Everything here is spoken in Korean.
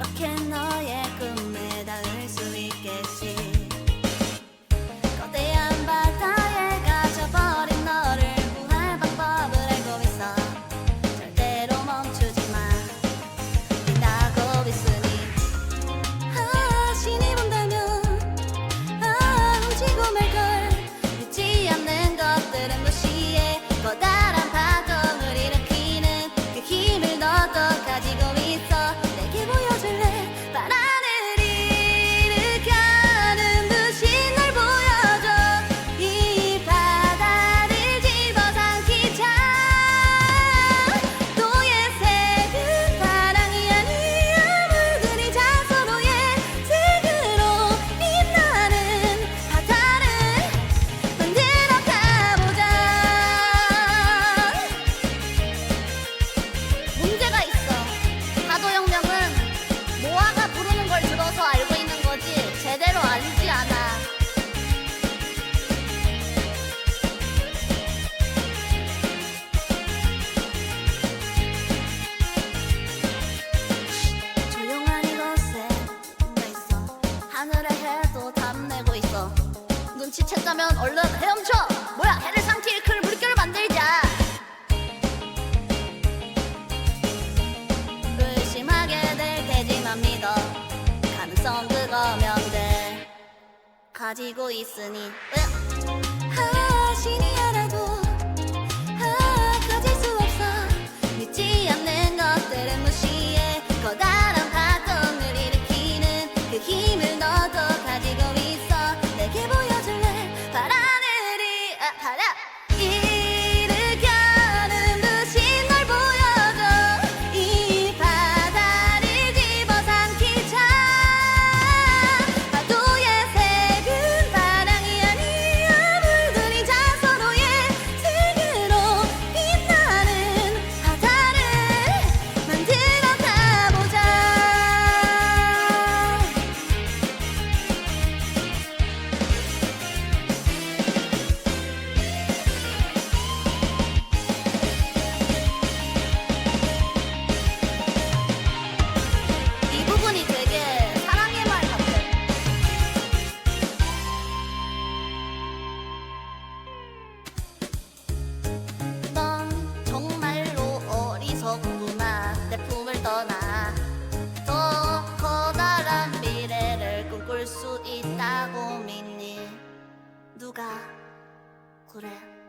이렇게 너의 눈치챘다면 얼른 헤엄쳐. 뭐야 해를 삼킬 그 큰 물결 만들자. 의심하게 될 테지만 믿어. 가능성 그거면 돼. 가지고 있으니 으. 수 있다고 믿니? 누가 그래?